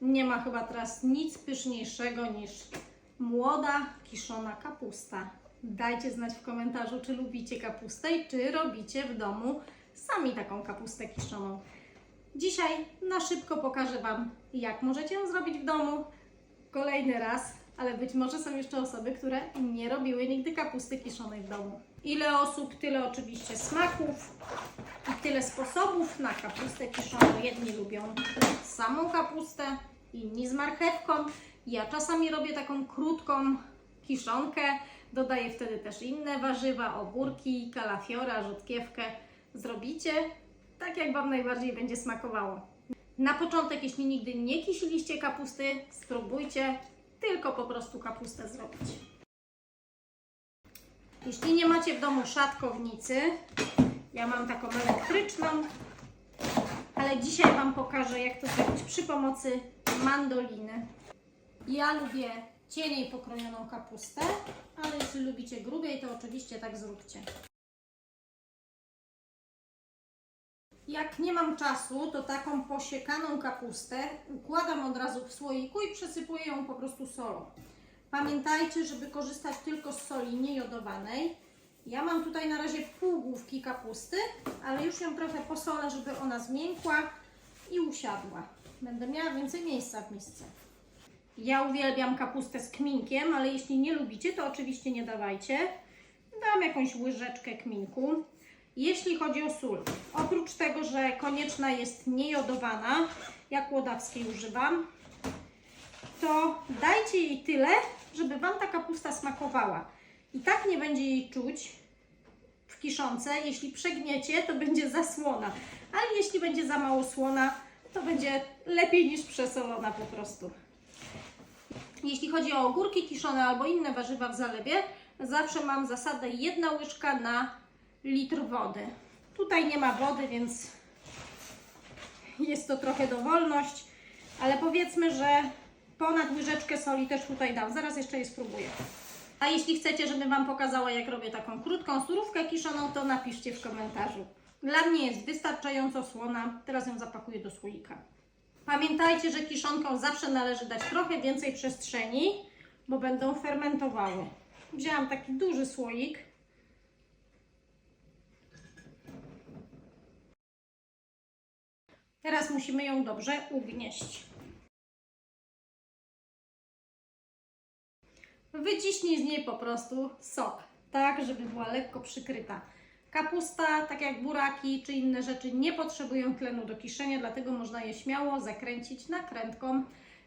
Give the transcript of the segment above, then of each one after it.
Nie ma chyba teraz nic pyszniejszego niż młoda, kiszona kapusta. Dajcie znać w komentarzu, czy lubicie kapustę i czy robicie w domu sami taką kapustę kiszoną. Dzisiaj na szybko pokażę Wam, jak możecie ją zrobić w domu. Kolejny raz, ale być może są jeszcze osoby, które nie robiły nigdy kapusty kiszonej w domu. Ile osób, tyle oczywiście smaków i tyle sposobów na kapustę kiszoną. Jedni lubią samą kapustę, inni z marchewką. Ja czasami robię taką krótką kiszonkę. Dodaję wtedy też inne warzywa, ogórki, kalafiora, rzodkiewkę. Zrobicie tak, jak Wam najbardziej będzie smakowało. Na początek, jeśli nigdy nie kisiliście kapusty, spróbujcie tylko po prostu kapustę zrobić. Jeśli nie macie w domu szatkownicy, ja mam taką elektryczną, ale dzisiaj Wam pokażę, jak to zrobić przy pomocy mandoliny. Ja lubię cieniej pokrojoną kapustę, ale jeśli lubicie grubiej, to oczywiście tak zróbcie. Jak nie mam czasu, to taką posiekaną kapustę układam od razu w słoiku i przesypuję ją po prostu solą. Pamiętajcie, żeby korzystać tylko z soli niejodowanej. Ja mam tutaj na razie pół główki kapusty, ale już ją trochę posolę, żeby ona zmiękła i usiadła. Będę miała więcej miejsca w misce. Ja uwielbiam kapustę z kminkiem, ale jeśli nie lubicie, to oczywiście nie dawajcie. Dam jakąś łyżeczkę kminku. Jeśli chodzi o sól, oprócz tego, że konieczna jest niejodowana, jak łodawskiej używam, to dajcie jej tyle, żeby Wam ta kapusta smakowała. I tak nie będzie jej czuć w kiszonce. Jeśli przegniecie, to będzie za słona, ale jeśli będzie za mało słona, to będzie lepiej niż przesolona po prostu. Jeśli chodzi o ogórki kiszone albo inne warzywa w zalewie, zawsze mam zasadę jedna łyżka na litr wody. Tutaj nie ma wody, więc jest to trochę dowolność, ale powiedzmy, że ponad łyżeczkę soli też tutaj dam. Zaraz jeszcze je spróbuję. A jeśli chcecie, żebym Wam pokazała, jak robię taką krótką surówkę kiszoną, to napiszcie w komentarzu. Dla mnie jest wystarczająco słona. Teraz ją zapakuję do słoika. Pamiętajcie, że kiszonką zawsze należy dać trochę więcej przestrzeni, bo będą fermentowały. Wzięłam taki duży słoik. Teraz musimy ją dobrze ugnieść. Wyciśnij z niej po prostu sok, tak żeby była lekko przykryta. Kapusta, tak jak buraki czy inne rzeczy, nie potrzebują tlenu do kiszenia, dlatego można je śmiało zakręcić nakrętką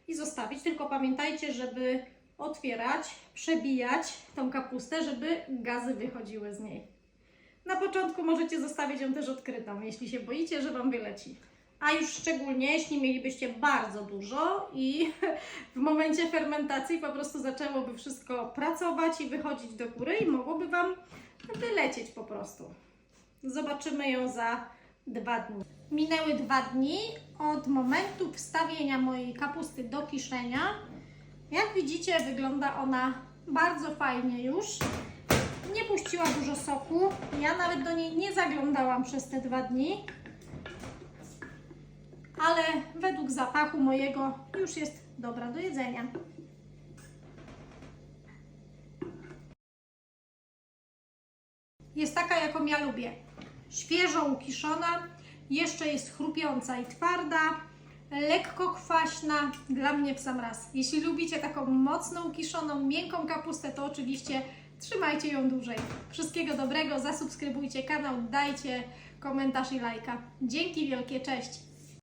i zostawić. Tylko pamiętajcie, żeby otwierać, przebijać tą kapustę, żeby gazy wychodziły z niej. Na początku możecie zostawić ją też odkrytą, jeśli się boicie, że Wam wyleci. A już szczególnie, jeśli mielibyście bardzo dużo i w momencie fermentacji po prostu zaczęłoby wszystko pracować i wychodzić do góry i mogłoby Wam wylecieć po prostu. Zobaczymy ją za dwa dni. Minęły dwa dni od momentu wstawienia mojej kapusty do kiszenia. Jak widzicie, wygląda ona bardzo fajnie już. Nie puściła dużo soku. Ja nawet do niej nie zaglądałam przez te dwa dni. Ale według zapachu mojego już jest dobra do jedzenia. Jest taka, jaką ja lubię. Świeżo ukiszona, jeszcze jest chrupiąca i twarda, lekko kwaśna, dla mnie w sam raz. Jeśli lubicie taką mocno ukiszoną, miękką kapustę, to oczywiście trzymajcie ją dłużej. Wszystkiego dobrego, zasubskrybujcie kanał, dajcie komentarz i lajka. Dzięki wielkie, cześć!